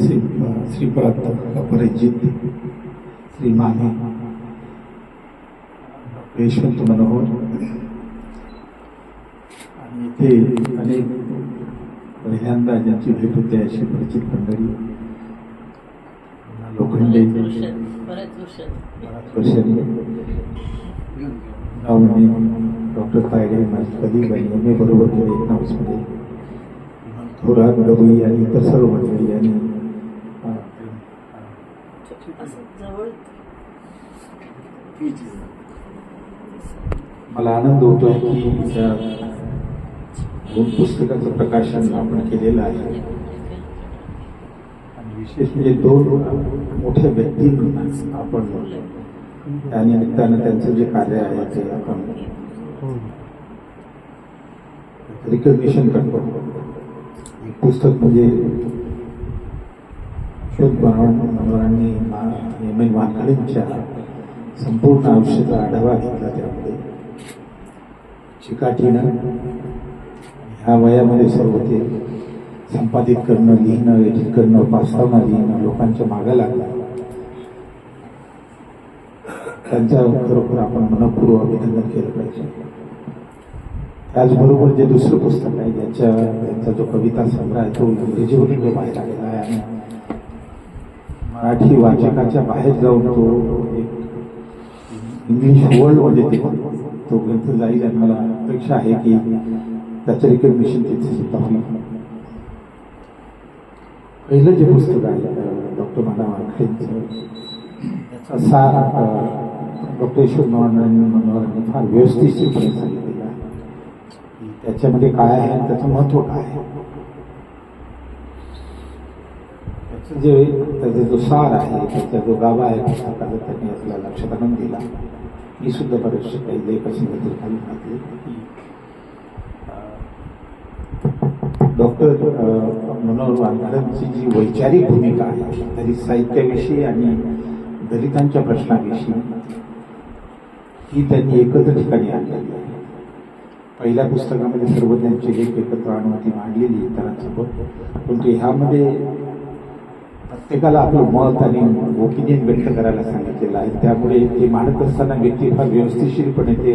श्री श्रीपाद अपरिजित श्री माने यशवंत मनोहर. आणि इथे अनेक पहिल्यांदा ज्यांची भेट होते अशी परिचित मंडळी. लोखंडे. बऱ्याच वर्षांनी डॉक्टर तायडे माझी कधी एम ए बरोबर केले एकोणावीसमध्ये थोरात गवई आणि इतर सर्व मंडळी यांनी अं, असं जवळ मला आनंद होतोय की दोन पुस्तकाचं प्रकाशन आपण केलेलं आहे. आणि विशेष म्हणजे दोन मोठ्या व्यक्तींना आपण त्या निमित्तानं त्यांचं जे कार्य आहे ते आपण रिकग्निशन करतो. एक पुस्तक म्हणजे शोध मनोहरांनी एम एन वानखडेंच्या संपूर्ण आयुष्याचा आढावा घेतला त्यामध्ये. चिकाटीनं ह्या वयामध्ये सर्व ते संपादित करणं लिहिणं एडिट करणं पास्तावना लिहिणं लोकांच्या मागा लागलं त्यांचा खरोखर आपण मनपूर्वक अभिनंदन केलं पाहिजे. त्याचबरोबर जे दुसरं पुस्तक आहे ज्याच्या त्यांचा जो कविता संग्रह आहे तो इंग्रजीवरून जो बाहेर आलेला आहे आणि मराठी वाचकाच्या बाहेर जाऊन तो एक इंग्लिश वर्ल्डमध्ये ते तो ग्रंथ जाईल आणि मला अपेक्षा आहे की त्याचं रिकग्निशन तिथे सुद्धा होईल. पहिलं जे पुस्तक आहे डॉक्टर माना वानखेंचं याचा सार डॉक्टर यशवंत मनोहरांनी मनोहरांनी फार व्यवस्थितपणे सांगितलेला आहे. त्याच्यामध्ये काय आहे आणि त्याचं महत्त्व काय आहे त्याचं जे त्याचा जो सार आहे त्याचा जो गाभा आहे पुस्तकाचा त्यांनी आपल्या लक्षात आणून दिला. मी सुद्धा बरेचसे काही लेख असे खाली घातले डॉक्टर मनोहर वानखडेंची जी वैचारिक भूमिका आहे दलित साहित्याविषयी आणि दलितांच्या प्रश्नाविषयी ही त्यांनी एकत्र ठिकाणी आणलेली आहे. पहिल्या पुस्तकामध्ये सर्वज्ञांचे लेख एकत्र आणून ती मांडलेली इतरांसोबत. परंतु ह्यामध्ये प्रत्येकाला आपलं मत आणि ओपिनियन व्यक्त करायला सांगितलेलं आहे. त्यामुळे ते मांडत असताना व्यक्ती फार व्यवस्थितशीरपणे ते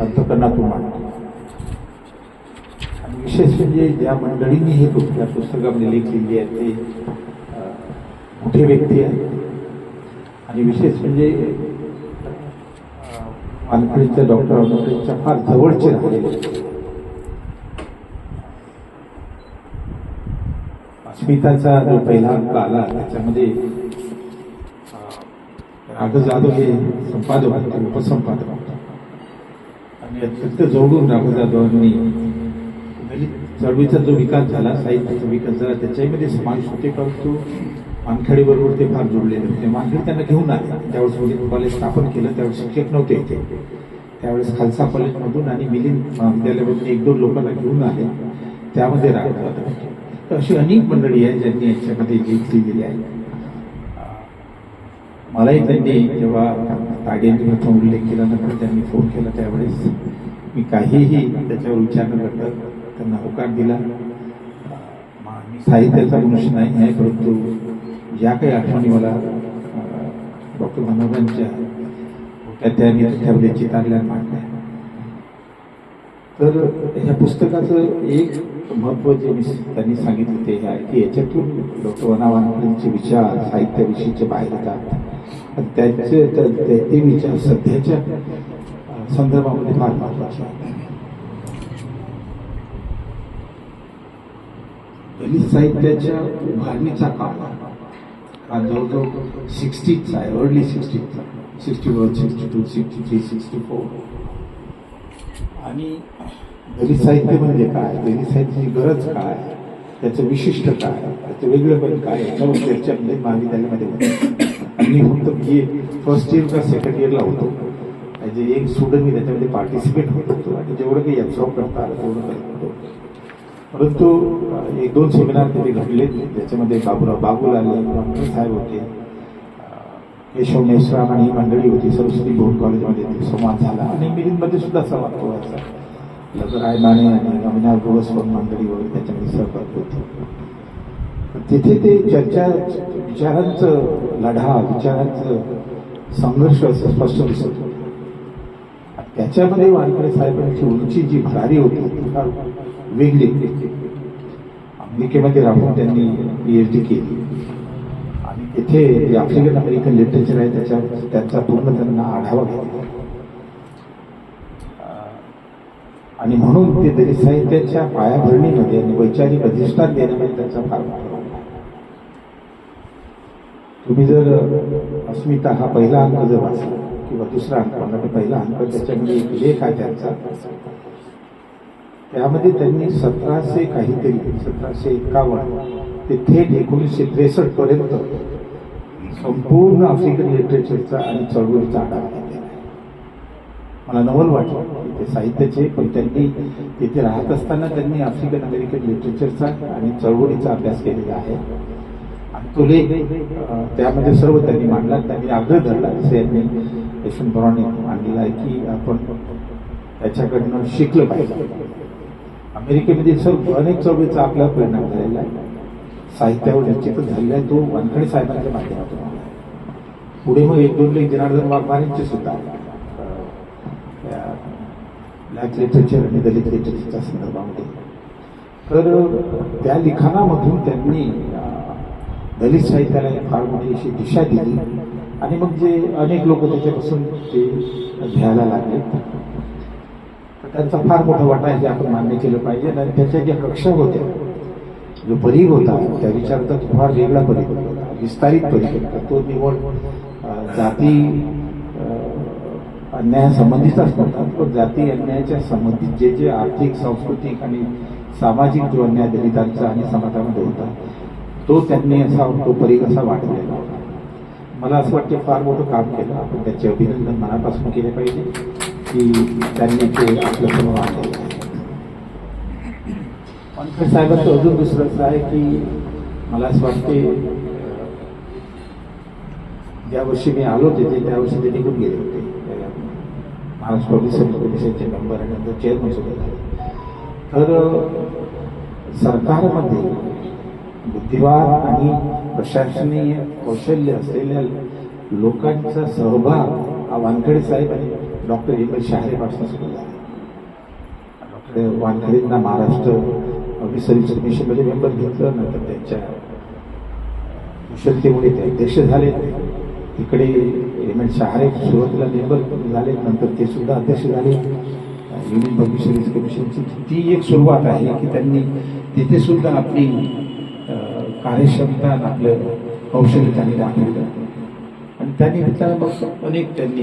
अंतकरणातून मांडतो. आणि विशेष म्हणजे ज्या मंडळींनी हे पुस्तक या पुस्तकामध्ये लेख आहे आहेत ते मोठे व्यक्ती आहेत. आणि विशेष म्हणजे वानखडेंच्या डॉक्टर फार जवळचे राहिलेले स्मिताचा जो पहिला अंक आला त्याच्यामध्ये राघव जाधव हे संपादक होते उपसंपादक होता. आणि अत्यंत जोडून राघव जाधवांनी दलित चळवळीचा जो विकास झाला साहित्याचा विकास झाला त्याच्यामध्ये समावेश होते परंतु मानखेडीबरोबर ते फार जोडलेले होते. मानखेड त्यांना घेऊन आले. त्यावेळेस मिलिंद कॉलेज स्थापन केलं त्यावेळेस शिक्षक नव्हते होते त्यावेळेस खालसा कॉलेजमधून आणि मिलिंद महाविद्यालयामधून एक दोन लोकांना घेऊन आले. त्यामध्ये राहतात तर अशी अनेक मंडळी आहेत ज्यांनी याच्यामध्ये लेख गेली आहे. मलाही त्यांनी जेव्हा तागेंनी प्रथम उल्लेख केल्यानंतर त्यांनी फोन केला त्यावेळेस मी काहीही त्याच्यावर विचार न करता त्यांना होकार दिला. मी साहित्याचा मनुष्य नाही आहे परंतु ज्या काही आठवणी मला डॉक्टर मनोहरांच्या त्या मी त्याच्यामध्ये चितारल्या मांडल्या तर ह्या पुस्तकाचं एक महत्त्व जे मी त्यांनी सांगितलं ते हे आहे की याच्यातून डॉक्टर वना विचार साहित्याविषयीचे बाहेर येतात. आणि त्यांचे ते ते विचार सध्याच्या संदर्भामध्ये फार महत्त्वाचे आहेत. दलित साहित्याच्या उभारणीचा काळ हा जवळजवळ सिक्स्टीचा आहे early सिक्स्टीचा sixty one sixty two sixty three sixty four आणि दलित साहित्य म्हणजे काय? दलित साहित्याची गरज काय? त्याचं विशिष्ट काय? त्याचं वेगळं पण काय? याच्यावर चर्चामध्ये महाविद्यालयामध्ये होते मी फक्त बी ए फर्स्ट इयर का सेकंड इयरला होतो. ॲज एक स्टुडंट मी त्याच्यामध्ये पार्टिसिपेट होत होतो. आणि जेवढं काही ॲब्झॉर्ब करता आलं तेवढं करत होतो. परंतु एक दोन सेमिनार तिथे घडले ज्याच्यामध्ये बाबूराव बाबूलाल साहेब होते. अं, मेश्राम आणि ही मंडळी होती. सरस्वती बोर्ड कॉलेजमध्ये संवाद झाला. आणि मिलिंदमध्ये सुद्धा संवाद व्हायचा लगर राय माने आणि अविनाश गोवस्कर मंडळी वगैरे त्याच्यामध्ये सहभाग होते. तिथे ते चर्चा विचारांचं लढा विचारांचं संघर्ष असं स्पष्ट दिसत होतं. त्याच्यामध्ये वानकडे साहेबांची उंची जी भरारी होती ती फार वेगळी. अमेरिकेमध्ये राहून त्यांनी पी एच डी केली. इथे जे आफ्रिकन अमेरिकन लिटरेचर आहे त्याच्या त्यांचा पूर्ण त्यांना आढावा घेतला. आणि म्हणून ते दलित साहित्याच्या पायाभरणीमध्ये आणि वैचारिक अधिष्ठान देण्यामध्ये त्यांचा फार मोठा तुम्ही जर अस्मिता हा पहिला अंक जर वाचला किंवा दुसरा अंक म्हणला पहिला अंक त्याच्यामध्ये एक लेख आहे त्यांचा. त्यामध्ये त्यांनी सतराशे काहीतरी सतराशे एकावन्न ते थेट एकोणीसशे त्रेसष्ट पर्यंत संपूर्ण आफ्रिकन लिटरेचरचा आणि चळवळीचा आढावा घेतलेला आहे. मला नवल वाटलं ते साहित्याचे पण त्यांनी तिथे राहत असताना त्यांनी आफ्रिकन अमेरिकन लिटरेचरचा आणि चळवळीचा अभ्यास केलेला आहे. आणि तो लेख त्यामध्ये सर्व त्यांनी मांडला त्यांनी आग्रह धरला जसे यांनी यशवंतरावांनी मांडलेला आहे की आपण त्याच्याकडनं शिकलं पाहिजे. अमेरिकेमध्ये सर्व अनेक चळवळीचा आपला परिणाम झालेला आहे. साहित्यावर पण झालेला आहे. तो वानखडे साहेबांच्या माध्यमातून पुढे मग एक दोन लेख जनार्दन वाघमारेंचे सुद्धा ब्लॅक लिटरेचर आणि दलित लिटरेचरच्या संदर्भामध्ये. तर त्या लिखाणामधून त्यांनी दलित साहित्याला फार मोठी अशी दिशा दिली. आणि मग जे अनेक लोक त्याच्यापासून ते घ्यायला लागले. तर त्यांचा फार मोठा वाटा आहे हे आपण मान्य केलं पाहिजे. आणि त्याच्या ज्या कक्षा होत्या जो परीघ होता त्या विचाराचा तो फार वेगळा परीघ होता. विस्तारित परीघ होता. तो निवड जाती अं, अन्यायासंबंधीचाच नव्हता पण जाती अन्यायाच्या संबंधित जे जे आर्थिक सांस्कृतिक आणि सामाजिक जो अन्याय दलितांचा आणि समाजामध्ये होता तो त्यांनी असा तो परीघ असा वाढलेला होता. मला असं वाटतं फार मोठं काम केलं. आपण त्याचे अभिनंदन मनापासून केले पाहिजे की त्यांनी ते आपलं सर्व आणलेलं आहे. आमच्या साहेबांचं अजून दुसरं असं आहे की मला असं वाटते ज्या वर्षी मी आलो तिथे त्या वर्षी ते निघून गेले होते. त्या महाराष्ट्र पब्लिक सर्व्हिस कमिशनचे मेंबर आणि नंतर चेअरमन सुद्धा झाले. तर सरकारमध्ये बुद्धिवाद आणि प्रशासनीय कौशल्य असलेल्या लोकांचा सहभाग हा वानखेडे साहेब आणि डॉक्टर हिमल एल शहारेपासून सुरू झाला. डॉक्टर वानखेडेंना महाराष्ट्र आम्ही सर्व्हिस कमिशनमध्ये मेंबर घेतलं नंतर त्यांच्या कुशलतेमुळे ते अध्यक्ष झाले. इकडे एम एल शहारे सुरुवातीला मेंबर झाले नंतर ते सुद्धा अध्यक्ष झाले. युनियन पब्लिक सर्व्हिस कमिशनची ती एक सुरुवात आहे की त्यांनी तिथे सुद्धा आपली कार्यक्षमता आपलं कौशल्य त्यांनी दाखवलं. आणि त्यांनी त्याला मग अनेक त्यांनी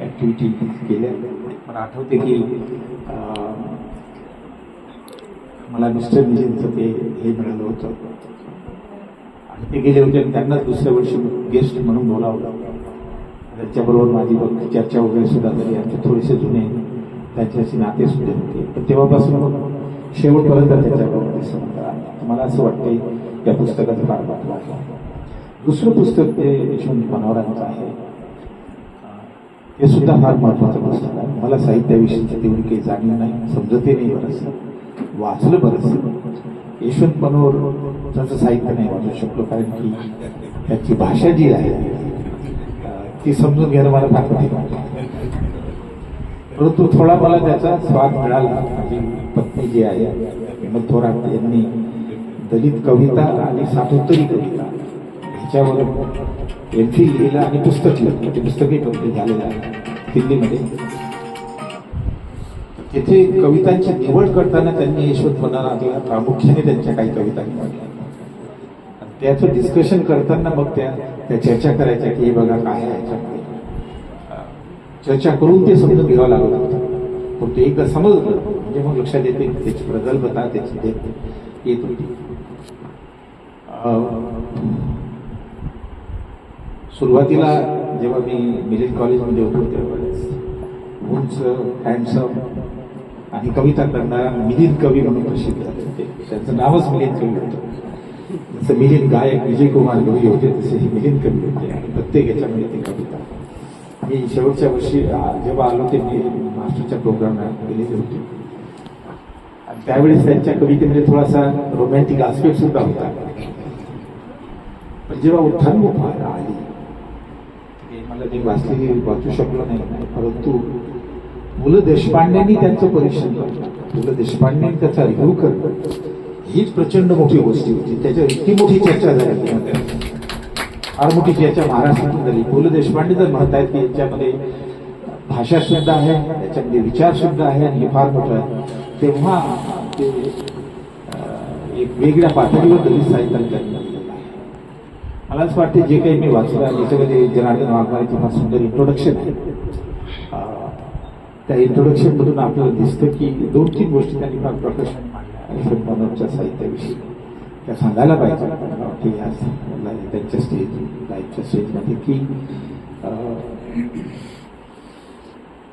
ॲक्टिव्हिटी केल्या. मला आठवते की मला मिस्टर निजींचं ते हे मिळालं होतं. आणि ते गेले होते आणि त्यांनाच दुसऱ्या वर्षी गेस्ट म्हणून बोलावलं. त्यांच्याबरोबर माझी बघ चर्चा वगैरे सुद्धा झाली. आमचे थोडेसे जुने त्यांच्याशी नाते सुद्धा होते. पण तेव्हापासून मग शेवटपर्यंत त्याच्याबरोबर ते संबंध मला असं वाटतंय त्या पुस्तकाचं फार महत्त्व आहे. दुसरं पुस्तक ते यशवंत मनोहरांचं आहे. ते सुद्धा फार महत्वाचं पुस्तक आहे. मला साहित्याविषयीची तेवढी काही जाणीव नाही. समजते नाही बरं असं वाचलं बरंच. यशवंत मनोहर त्यांचं साहित्य नाही वाचू शकलो कारण की त्याची भाषा जी आहे ती समजून घ्यायला मला फार कठीण परंतु थोडा मला त्याचा स्वाद मिळाला. माझी पत्नी जी आहे हेमंत थोरात यांनी दलित कविता आणि सातोत्तरी कविता ह्याच्यावर एम लिहिलं आणि पुस्तक लिहिलं. ते पुस्तकही कंप्लीट झालेलं आहे हिंदीमध्ये. तिथे कवितांची निवड करताना त्यांनी यशवंत मनाला प्रामुख्याने त्यांच्या काही कविता निवडल्या त्याचं डिस्कशन करताना मग त्या त्या चर्चा करायच्या की हे बघा काय आहे याच्यामध्ये. चर्चा करून ते समजून घ्यावं लागलं पण ते एकदा समजलं म्हणजे मग लक्षात येते त्याची प्रगल्भता त्याची देत येत होती. सुरुवातीला जेव्हा मी मिलिट कॉलेजमध्ये होतो त्यावेळेस उंच हँडसम आणि कविता करणारा मिलिंद कवी म्हणून प्रसिद्ध झाले होते त्यांचं नावच मिलिंद कवी होतं. जसं मिलिंद गायक विजय कुमार कवी होते तसे हे मिलिंद कवी होते. आणि प्रत्येक याच्यामध्ये ते कविता. मी शेवटच्या वर्षी जेव्हा आलो ते मी मास्टरच्या प्रोग्रामला गेलेले होते. आणि त्यावेळेस त्यांच्या कवितेमध्ये थोडासा रोमॅन्टिक आस्पेक्ट सुद्धा होता. जेव्हा उत्थान फार आली मला मी वाचलेली वाचू शकलो नाही. परंतु पु ल देशपांडेंनी त्यांचं परीक्षण ल देशपांडेंनी त्याचा रिव्ह्यू करणं हीच प्रचंड मोठी गोष्टी होती. त्याच्यावर इतकी मोठी चर्चा झाली फार मोठी चर्चा महाराष्ट्रात झाली. पु ल देशपांडे तर म्हणतायत की याच्यामध्ये भाषा सुद्धा आहे याच्यामध्ये विचार सुद्धा आहे आणि हे फार मोठं आहे तेव्हा ते एक वेगळ्या पातळीवर दिलेला आहे. मला असं वाटते जे काही मी वाचलं आहे याच्यामध्ये जनार्दन वाघमारेचे फार सुंदर इंट्रोडक्शन आहे त्या इंट्रोडक्शन मधून आपल्याला दिसतं की दोन तीन गोष्टी त्यांनी फार प्रकर्षाने मांडल्या साहित्याविषयी त्या सांगायला पाहिजे. या त्यांच्या स्टेज लाईफच्या स्टेजमध्ये की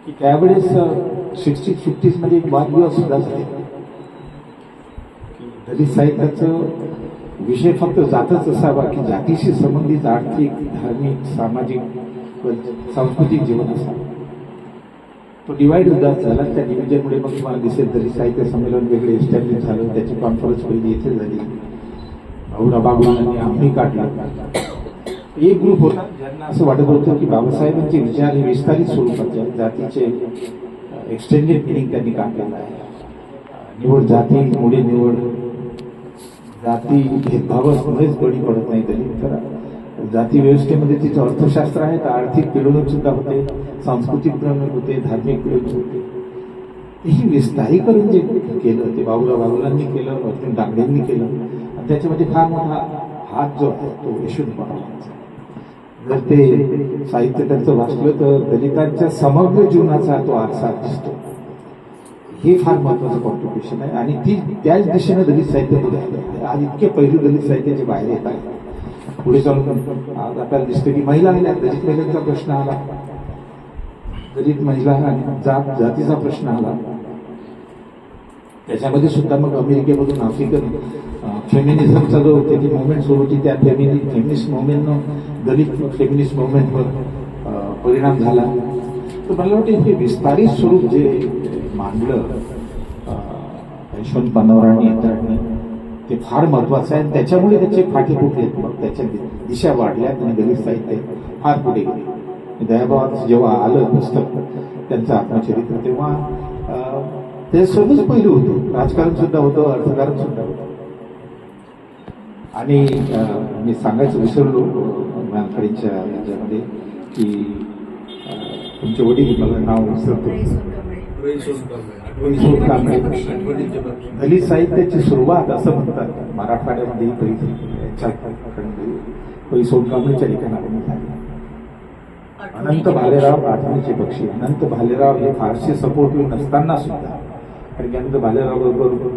की त्यावेळेस सिक्स्टी फिफ्टीजमध्ये एक वादविवाद सुद्धा झाले. दलित साहित्याचं विषय फक्त जातच असावा की जातीशी संबंधित आर्थिक धार्मिक सामाजिक व सांस्कृतिक जीवन असावं. तो डिवाइड उदास झाला त्या डिव्हिजनमुळे मग तुम्हाला दिसेल तरी साहित्य संमेलन वेगळे एस्टॅब्लिश झालं. त्याची कॉन्फरन्स पहिली इथे झाली. भाऊराव बागवानांनी आम्ही काढला. एक ग्रुप होता. ज्यांना असं वाटत होतं की बाबासाहेबांचे विचार हे विस्तारित स्वरूपाचे जातीचे एक्सटेंडेड मिनिंग त्यांनी काढलेलं आहे. निवड जाती मुळे निवड. जाती भेदभावामुळेच बळी पडत नाही तरी. तर जाती व्यवस्थेमध्ये तिचं अर्थशास्त्र आहे तर आर्थिक पिळवणूक सुद्धा होते सांस्कृतिक पिळवणूक होते धार्मिक पिळवणूक होते. ही विस्तारीकरण जे केलं ते बाबूराव बाबुलांनी केलं अर्जुन डांगडेंनी केलं आणि त्याच्यामध्ये फार मोठा हात जो आहे तो यशवंत जर ते साहित्य त्यांचं वाचलं तर दलितांच्या समग्र जीवनाचा तो आरसा दिसतो. हे फार महत्वाचं कॉन्ट्रिब्युशन आहे. आणि ती त्याच दिशेनं दलित साहित्यामध्ये आलं आहे. आज इतके पैलू दलित साहित्याचे बाहेर येत आहे पुढे जाऊन आज आपल्याला दिसतं की महिला आल्या दलित महिलांचा प्रश्न आला. दलित महिला आणि जात जातीचा प्रश्न आला. त्याच्यामध्ये सुद्धा मग अमेरिकेमधून आफ्रिकन फेमिनिझमचा जो त्याची मुवमेंट सुरू होती त्या फेमिनि फेमिनिस्ट मुवमेंटनं दलित फेमिनिस्ट मुवमेंटवर परिणाम झाला. तर मला वाटतं हे विस्तारित स्वरूप जे मांडलं यशवंत बांधवरांनी इतरांनी ते फार महत्वाचं आहे. आणि त्याच्यामुळे त्याचे फाटे फुटलेत मग त्याच्या दिशा वाढल्यात आणि दलित साहित्य फार पुढे गेले. दयाभावात जेव्हा आलं पुस्तक त्यांचं आत्मचरित्र तेव्हा ते सर्वच पहिलू होते. राजकारण सुद्धा होतं अर्थकारण सुद्धा होतं. आणि मी सांगायचं विसरलो मानखडींच्या याच्यामध्ये की तुमचे वडील मला नाव विसरतो. दलित साहित्याची सुरुवात असं म्हणतात. मराठवाड्यामध्ये पैसोड कांबळेच्या ठिकाणावरून झाली अनंत भालेराव आठवणीचे पक्षी. अनंत भालेराव हे फारसे सपोर्टिव्ह नसताना सुद्धा कारण की अनंत भालेराव बरोबर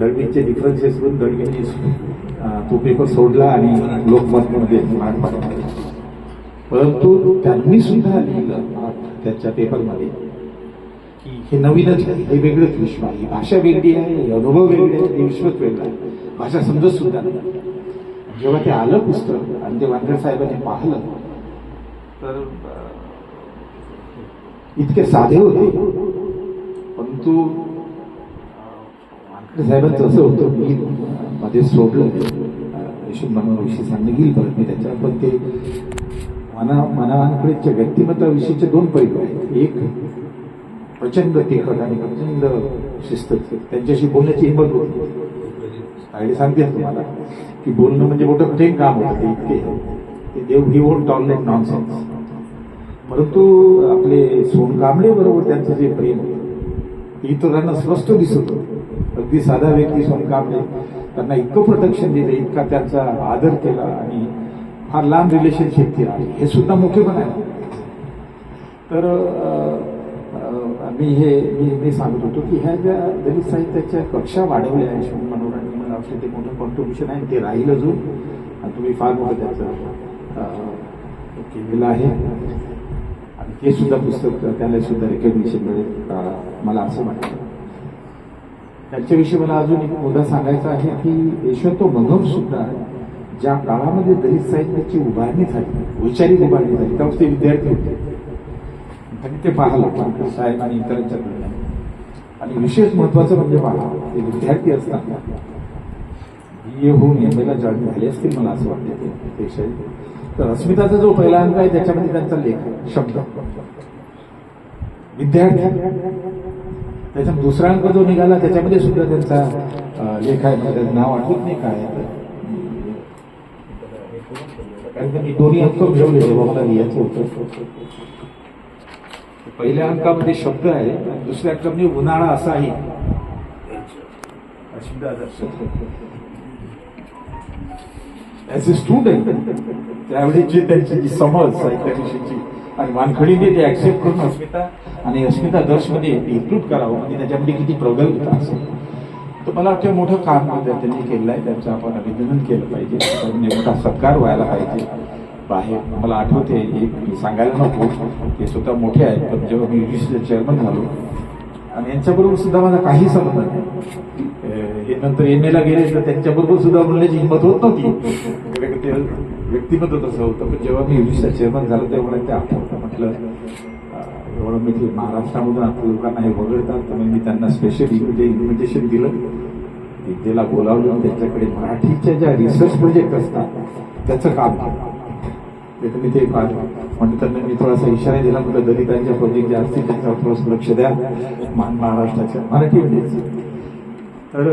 दळवींचे डिफरन्सेस करून दळवींनी तो पेपर सोडला आणि लोकमतमध्ये मराठवाड्यामध्ये परंतु त्यांनी सुद्धा लिहिलं त्याच्या पेपरमध्ये हे नवीनच आहे हे वेगळंच विश्व आहे. भाषा वेगळी आहे अनुभव वेगळे आहे हे विश्वच वेगळं आहे. भाषा समजत सुद्धा नाही. जेव्हा ते आलं पुस्तक आणि ते वानखेड साहेबांनी पाहिलं तर इतके साधे होते. परंतु वानखेड साहेबांचं असं होतं मी मध्ये सोडलं. यशोद मनोहरविषयी सांगणं येईल परत मी त्याच्यावर पण ते मना मनावानकडेच्या व्यक्तिमत्वाविषयीचे दोन पैलू आहेत. एक प्रचंड तिखट आणि प्रचंड शिस्त त्यांच्याशी बोलण्याची हिंमत होती आईने सांगते तुम्हाला की बोलणं म्हणजे मोठं कठीण काम होतं ते इतके. ते देव ही वोंट टॉलरेट नॉनसेन्स परंतु आपले सोनकांबळे बरोबर त्यांचं जे प्रेम होतं ते इतरांना स्पष्ट दिसत होतं. अगदी साधा व्यक्ती सोनकांबळे त्यांना इतकं प्रोटेक्शन दिलं इतका त्यांचा आदर केला आणि फार लांब रिलेशनशिप केला. हे सुद्धा मोठेपण आहे. तर मी हे मी मी सांगत होतो की ह्या ज्या दलित साहित्याच्या कक्षा वाढवल्या यशवंत मनोरांनी मला वाटतं ते मोठं कॉन्ट्रीब्युशन आहे. ते राहील अजून. आणि तुम्ही फार मोठं त्याचं केलेलं आहे. आणि ते सुद्धा पुस्तक त्याला सुद्धा रेकग्निशन मिळेल मला असं वाटतं. त्याच्याविषयी मला अजून एक मुद्दा सांगायचा आहे की यशवंत मनोहर सुद्धा ज्या काळामध्ये दलित साहित्याची उभारणी झाली वैचारिक उभारणी झाली तेव्हा ते विद्यार्थी होते. आणि ते पाहायला साहेब आणि इतरांच्या आणि विशेष महत्वाचं म्हणजे पहा ते विद्यार्थी असताना ए होऊन एम एला जॉईन झाले असतील मला असं वाटतं ते पेक्षाही तर अस्मिताचा जो पहिला अंक आहे त्याच्यामध्ये त्यांचा लेख शब्द. विद्यार्थी. त्याच्यात दुसरा अंक जो निघाला त्याच्यामध्ये सुद्धा त्यांचा लेख आहे. म्हणजे त्याचं नाव आठवत नाही काय तर. कारण मी दोन्ही अंक मिळवले जेव्हा मला लिहायचं होतं. पहिल्या अंकामध्ये शब्द आहे आणि दुसऱ्या अंकामध्ये म्हणजे उन्हाळा असा आहे ॲज अ स्टुडंट जी त्यांची जी समज साहित्याविषयीची आणि वानखडीने ते ऍक्सेप्ट करून अस्मिता आणि अस्मिता दर्शमध्ये इन्क्लूड करावं म्हणजे त्याच्यामध्ये किती प्रगल्भता असेल तर मला वाटतं मोठं काम त्यांनी केलं आहे त्यांचं आपण अभिनंदन केलं पाहिजे. मोठा सत्कार व्हायला पाहिजे. बाहेर मला आठवते एक सांगायला नको. ते स्वतः मोठे आहेत पण जेव्हा मी युनिव्हर्सिटीचे चेअरमन झालो आणि यांच्याबरोबर सुद्धा माझा काही संबंध नाही. हे नंतर एम एला गेले तर त्यांच्याबरोबर सुद्धा बोलण्याची हिंमत होत नव्हती. ते व्यक्तिमत्व तसं होतं. पण जेव्हा मी युजीसीचा चेअरमन झालो तेव्हा मला ते आठवतं. म्हटलं एवढं मी ते महाराष्ट्रामधून आपल्या लोकांना हे वगळतात तर मग मी त्यांना स्पेशली स्पेशल इन्व्हिटेशन दिलं. विद्येला बोलावलं. त्यांच्याकडे मराठीच्या ज्या रिसर्च प्रोजेक्ट असतात त्याचं काम केलं. ते तुम्ही ते फार म्हणजे त्यांना मी थोडासा इशारा दिला म्हटलं दलितांच्या प्रोजेक्ट जे असतील त्यांच्यावर थोडंसं लक्ष द्या. महाराष्ट्राच्या महाराष्ट्राच्या म्हणजे तर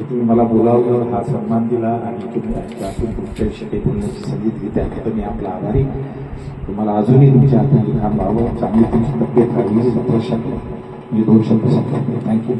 तुम्ही मला बोलावलं हा सन्मान दिला आणि तुम्ही आजच्यातून तुमच्याविषयी विषयी बोलण्याची संधी दिली त्याबद्दल मी आपला आभारी. तुम्हाला अजूनही तुमच्या हाताने लिखाण व्हावं. चांगली तुमची तब्येत राहिली. सतरा मी म्हणजे दोन शब्द सांगतो थँक्यू